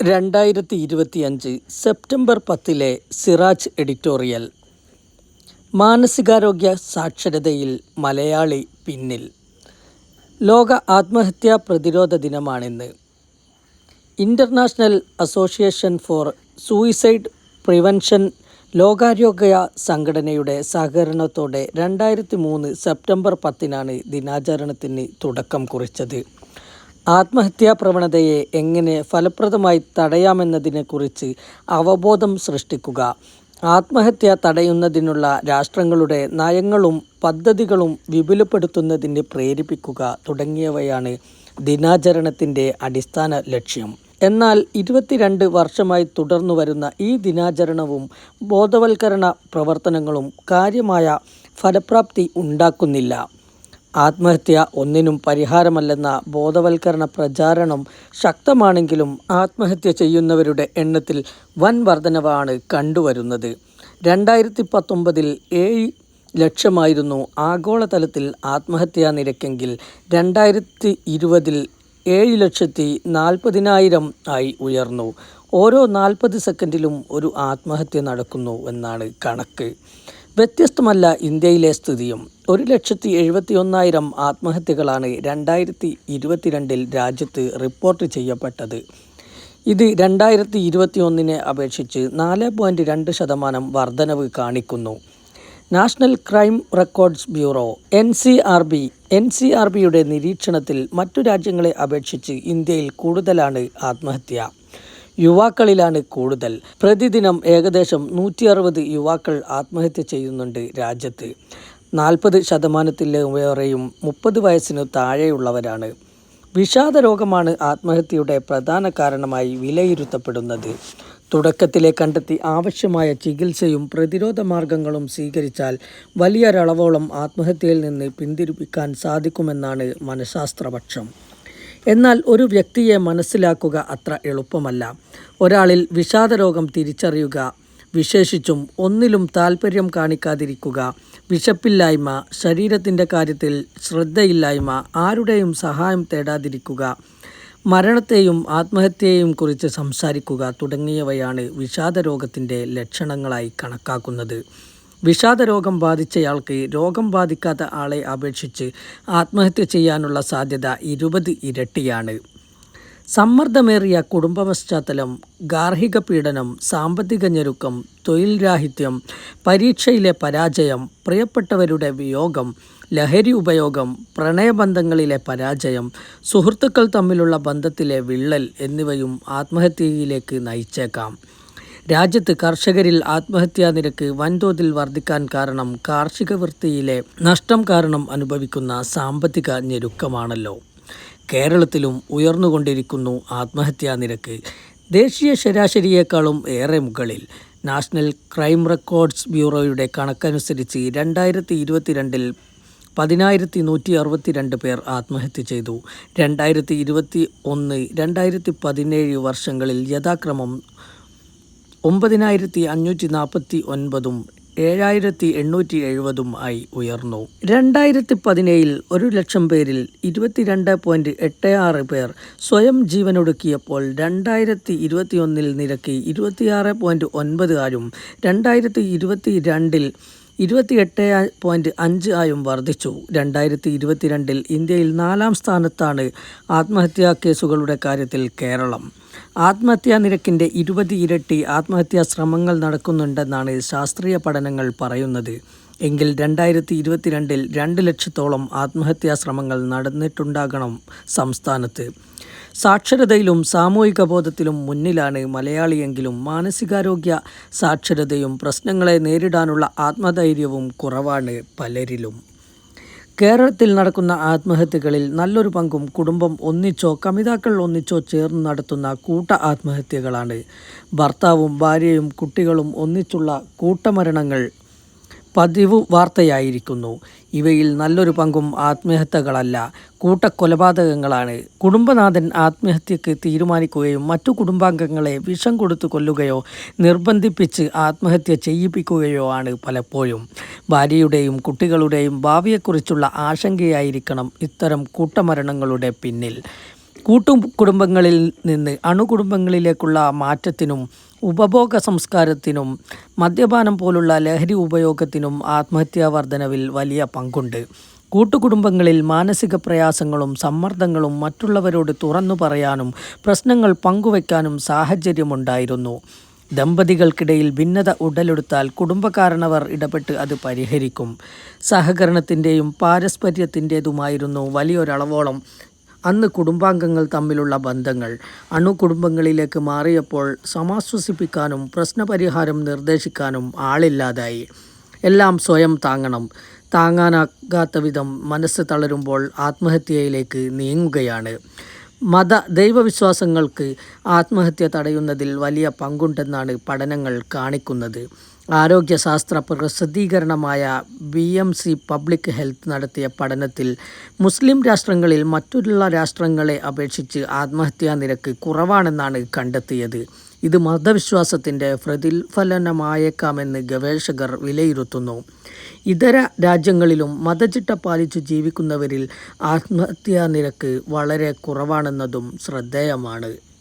രണ്ടായിരത്തി ഇരുപത്തിയഞ്ച് സെപ്റ്റംബർ പത്തിലെ സിറാജ് എഡിറ്റോറിയൽ. മാനസികാരോഗ്യ സാക്ഷരതയിൽ മലയാളി പിന്നിൽ. ലോക ആത്മഹത്യാ പ്രതിരോധ ദിനമാണിന്ന്. International association for suicide prevention ലോകാരോഗ്യ സംഘടനയുടെ സഹകരണത്തോടെ രണ്ടായിരത്തി മൂന്ന് സെപ്റ്റംബർ പത്തിനാണ് ദിനാചരണത്തിന് തുടക്കം കുറിച്ചത്. ആത്മഹത്യാ പ്രവണതയെ എങ്ങനെ ഫലപ്രദമായി തടയാമെന്നതിനെക്കുറിച്ച് അവബോധം സൃഷ്ടിക്കുക. ആത്മഹത്യ തടയുന്നതിനുള്ള രാഷ്ട്രങ്ങളുടെ നയങ്ങളും പദ്ധതികളും വിപുലപ്പെടുത്തുന്നതിന് പ്രേരിപ്പിക്കുക തുടങ്ങിയവയാണ് ദിനാചരണത്തിന്റെ അടിസ്ഥാന ലക്ഷ്യം. എന്നാൽ ഇരുപത്തിരണ്ട് വർഷമായി തുടർന്നു വരുന്ന ഈ ദിനാചരണവും ബോധവൽക്കരണ പ്രവർത്തനങ്ങളും കാര്യമായ ഫലപ്രാപ്തി ഉണ്ടാക്കുന്നില്ല. ആത്മഹത്യ ഒന്നിനും പരിഹാരമല്ലെന്ന ബോധവൽക്കരണ പ്രചാരണം ശക്തമാണെങ്കിലും ആത്മഹത്യ ചെയ്യുന്നവരുടെ എണ്ണത്തിൽ വൻ വർധനവാണ് കണ്ടുവരുന്നത്. രണ്ടായിരത്തി പത്തൊമ്പതിൽ ഏഴ് ലക്ഷമായിരുന്നു ആഗോളതലത്തിൽ ആത്മഹത്യാ നിരക്കെങ്കിൽ രണ്ടായിരത്തി ഇരുപതിൽ ഏഴ് ലക്ഷത്തി നാൽപ്പതിനായിരം ആയി ഉയർന്നു. ഓരോ നാൽപ്പത് സെക്കൻഡിലും ഒരു ആത്മഹത്യ നടക്കുന്നു എന്നാണ് കണക്ക്. വ്യത്യസ്തമല്ല ഇന്ത്യയിലെ സ്ഥിതിയും. ഒരു ലക്ഷത്തി എഴുപത്തി ഒന്നായിരം ആത്മഹത്യകളാണ് രണ്ടായിരത്തി ഇരുപത്തിരണ്ടിൽ രാജ്യത്ത് റിപ്പോർട്ട് ചെയ്യപ്പെട്ടത്. ഇത് രണ്ടായിരത്തി ഇരുപത്തി ഒന്നിനെ അപേക്ഷിച്ച് നാല് പോയിന്റ് രണ്ട് ശതമാനം വർധനവ് കാണിക്കുന്നു. National crime records bureau N C R B N C R ബിയുടെ നിരീക്ഷണത്തിൽ മറ്റു രാജ്യങ്ങളെ അപേക്ഷിച്ച് ഇന്ത്യയിൽ കൂടുതലാണ് ആത്മഹത്യ. യുവാക്കളിലാണ് കൂടുതൽ. പ്രതിദിനം ഏകദേശം നൂറ്റി അറുപത് യുവാക്കൾ ആത്മഹത്യ ചെയ്യുന്നുണ്ട് രാജ്യത്ത്. നാൽപ്പത് ശതമാനത്തിലേറെയും മുപ്പത് വയസ്സിനു താഴെയുള്ളവരാണ്. വിഷാദ രോഗമാണ് ആത്മഹത്യയുടെ പ്രധാന കാരണമായി വിലയിരുത്തപ്പെടുന്നത്. തുടക്കത്തിലെ കണ്ടെത്തി ആവശ്യമായ ചികിത്സയും പ്രതിരോധ മാർഗങ്ങളും സ്വീകരിച്ചാൽ വലിയൊരളവോളം ആത്മഹത്യയിൽ നിന്ന് പിന്തിരിപ്പിക്കാൻ സാധിക്കുമെന്നാണ് മനഃശാസ്ത്രപക്ഷം. എന്നാൽ ഒരു വ്യക്തിയെ മനസ്സിലാക്കുക അത്ര എളുപ്പമല്ല. ഒരാളിൽ വിഷാദരോഗം തിരിച്ചറിയുക വിശേഷിച്ചും ഒന്നിലും താൽപ്പര്യം കാണിക്കാതിരിക്കുക വിശപ്പില്ലായ്മ ശരീരത്തിന്റെ കാര്യത്തിൽ ശ്രദ്ധയില്ലായ്മ ആരുടെയും സഹായം തേടാതിരിക്കുക മരണത്തെയും ആത്മഹത്യയെയും കുറിച്ച് സംസാരിക്കുക തുടങ്ങിയവയാണ് വിഷാദരോഗത്തിന്റെ ലക്ഷണങ്ങളായി കണക്കാക്കുന്നത്. വിഷാദരോഗം ബാധിച്ചയാൾക്ക് രോഗം ബാധിക്കാത്ത ആളെ അപേക്ഷിച്ച് ആത്മഹത്യ ചെയ്യാനുള്ള സാധ്യത ഇരുപത് ഇരട്ടിയാണ്. സമ്മർദ്ദമേറിയ കുടുംബ പശ്ചാത്തലം ഗാർഹിക പീഡനം സാമ്പത്തിക ഞെരുക്കം തൊഴിൽ രാഹിത്യം പരീക്ഷയിലെ പരാജയം പ്രിയപ്പെട്ടവരുടെ വിയോഗം ലഹരി ഉപയോഗം പ്രണയബന്ധങ്ങളിലെ പരാജയം സുഹൃത്തുക്കൾ തമ്മിലുള്ള ബന്ധത്തിലെ വിള്ളൽ എന്നിവയും ആത്മഹത്യയിലേക്ക് നയിച്ചേക്കാം. രാജ്യത്ത് കർഷകരിൽ ആത്മഹത്യാ നിരക്ക് വൻതോതിൽ വർദ്ധിക്കാൻ കാരണം കാർഷിക വൃത്തിയിലെ നഷ്ടം കാരണം അനുഭവിക്കുന്ന സാമ്പത്തിക ഞെരുക്കമാണല്ലോ. കേരളത്തിലും ഉയർന്നുകൊണ്ടിരിക്കുന്നു ആത്മഹത്യാ നിരക്ക്. ദേശീയ ശരാശരിയേക്കാളും ഏറെ മുകളിൽ. നാഷണൽ ക്രൈം റെക്കോർഡ്സ് ബ്യൂറോയുടെ കണക്കനുസരിച്ച് രണ്ടായിരത്തി ഇരുപത്തിരണ്ടിൽ പതിനായിരത്തി നൂറ്റി അറുപത്തിരണ്ട് പേർ ആത്മഹത്യ ചെയ്തു. രണ്ടായിരത്തി ഇരുപത്തി ഒന്ന് രണ്ടായിരത്തി പതിനേഴ് വർഷങ്ങളിൽ യഥാക്രമം ഒമ്പതിനായിരത്തി അഞ്ഞൂറ്റി നാൽപ്പത്തി ഒൻപതും ഏഴായിരത്തി എണ്ണൂറ്റി എഴുപതും ആയി ഉയർന്നു. രണ്ടായിരത്തി പതിനേഴിൽ ഒരു ലക്ഷം പേരിൽ ഇരുപത്തിരണ്ട് പോയിന്റ് എട്ട് ആറ് പേർ സ്വയം ജീവനൊടുക്കിയപ്പോൾ രണ്ടായിരത്തി ഇരുപത്തിയൊന്നിൽ നിരക്ക് ഇരുപത്തിയാറ് പോയിന്റ് ഒൻപത് ആയും രണ്ടായിരത്തി ഇരുപത്തി രണ്ടിൽ ഇരുപത്തിയെട്ട് പോയിന്റ് അഞ്ച് ആയും വർദ്ധിച്ചു. രണ്ടായിരത്തി ഇരുപത്തിരണ്ടിൽ ഇന്ത്യയിൽ നാലാം സ്ഥാനത്താണ് ആത്മഹത്യാ കേസുകളുടെ കാര്യത്തിൽ കേരളം. ആത്മഹത്യാ നിരക്കിന്റെ ഇരുപത് ഇരട്ടി ആത്മഹത്യാ ശ്രമങ്ങൾ നടക്കുന്നുണ്ടെന്നാണ് ശാസ്ത്രീയ പഠനങ്ങൾ പറയുന്നത്. എങ്കിൽ രണ്ടായിരത്തി ഇരുപത്തിരണ്ടിൽ രണ്ട് ലക്ഷത്തോളം ആത്മഹത്യാ ശ്രമങ്ങൾ നടന്നിട്ടുണ്ടാകണം സംസ്ഥാനത്ത്. സാക്ഷരതയിലും സാമൂഹിക ബോധത്തിലും മുന്നിലാണ് മലയാളിയെങ്കിലും മാനസികാരോഗ്യ സാക്ഷരതയും പ്രശ്നങ്ങളെ നേരിടാനുള്ള ആത്മധൈര്യവും കുറവാണ് പലരിലും. കേരളത്തിൽ നടക്കുന്ന ആത്മഹത്യകളിൽ നല്ലൊരു പങ്കും കുടുംബം ഒന്നിച്ചോ കമിതാക്കൾ ഒന്നിച്ചോ ചേർന്ന് നടത്തുന്ന കൂട്ട ആത്മഹത്യകളാണ്. ഭർത്താവും ഭാര്യയും കുട്ടികളും ഒന്നിച്ചുള്ള കൂട്ടമരണങ്ങൾ പതിവ് വാർത്തയായിരിക്കുന്നു. ഇവയിൽ നല്ലൊരു പങ്കും ആത്മഹത്യകളല്ല കൂട്ടക്കൊലപാതകങ്ങളാണ്. കുടുംബനാഥൻ ആത്മഹത്യക്ക് തീരുമാനിക്കുകയും മറ്റു കുടുംബാംഗങ്ങളെ വിഷം കൊടുത്തു കൊല്ലുകയോ നിർബന്ധിപ്പിച്ച് ആത്മഹത്യ ചെയ്യിപ്പിക്കുകയോ ആണ് പലപ്പോഴും. ഭാര്യയുടെയും കുട്ടികളുടെയും ഭാവിയെക്കുറിച്ചുള്ള ആശങ്കയായിരിക്കണം ഇത്തരം കൂട്ടമരണങ്ങളുടെ പിന്നിൽ. കൂട്ടു കുടുംബങ്ങളിൽ നിന്ന് അണുകുടുംബങ്ങളിലേക്കുള്ള മാറ്റത്തിനും ഉപഭോഗ സംസ്കാരത്തിനും മദ്യപാനം പോലുള്ള ലഹരി ഉപയോഗത്തിനും ആത്മഹത്യാ വർധനവിൽ വലിയ പങ്കുണ്ട്. കൂട്ടുകുടുംബങ്ങളിൽ മാനസിക പ്രയാസങ്ങളും സമ്മർദ്ദങ്ങളും മറ്റുള്ളവരോട് തുറന്നു പറയാനും പ്രശ്നങ്ങൾ പങ്കുവയ്ക്കാനും സാഹചര്യമുണ്ടായിരുന്നു. ദമ്പതികൾക്കിടയിൽ ഭിന്നത ഉടലെടുത്താൽ കുടുംബക്കാരണവർ ഇടപെട്ട് അത് പരിഹരിക്കും. സഹകരണത്തിന്റെയും പാരസ്പര്യത്തിന്റേതുമായിരുന്നു വലിയൊരളവോളം അന്ന് കുടുംബാംഗങ്ങൾ തമ്മിലുള്ള ബന്ധങ്ങൾ അണുകുടുംബങ്ങളിലേക്ക് മാറിയപ്പോൾ സമാശ്വസിപ്പിക്കാനും പ്രശ്നപരിഹാരം നിർദ്ദേശിക്കാനും ആളില്ലാതായി. എല്ലാം സ്വയം താങ്ങണം. താങ്ങാനാകാത്ത വിധം മനസ്സ് തളരുമ്പോൾ ആത്മഹത്യയിലേക്ക് നീങ്ങുകയാണ്. മത ദൈവവിശ്വാസങ്ങൾക്ക് ആത്മഹത്യ തടയുന്നതിൽ വലിയ പങ്കുണ്ടെന്നാണ് പഠനങ്ങൾ കാണിക്കുന്നത്. ആരോഗ്യശാസ്ത്ര പ്രസിദ്ധീകരണമായ B M C public health നടത്തിയ പഠനത്തിൽ മുസ്ലിം രാഷ്ട്രങ്ങളിൽ മറ്റുള്ള രാഷ്ട്രങ്ങളെ അപേക്ഷിച്ച് ആത്മഹത്യാ നിരക്ക് കുറവാണെന്നാണ് കണ്ടെത്തിയത്. ഇത് മതവിശ്വാസത്തിന്റെ പ്രതിഫലനമായേക്കാമെന്ന് ഗവേഷകർ വിലയിരുത്തുന്നു. ഇതര രാജ്യങ്ങളിലും മതചിട്ട പാലിച്ചു ജീവിക്കുന്നവരിൽ ആത്മഹത്യാ നിരക്ക് വളരെ കുറവാണെന്നതും ശ്രദ്ധേയമാണ്.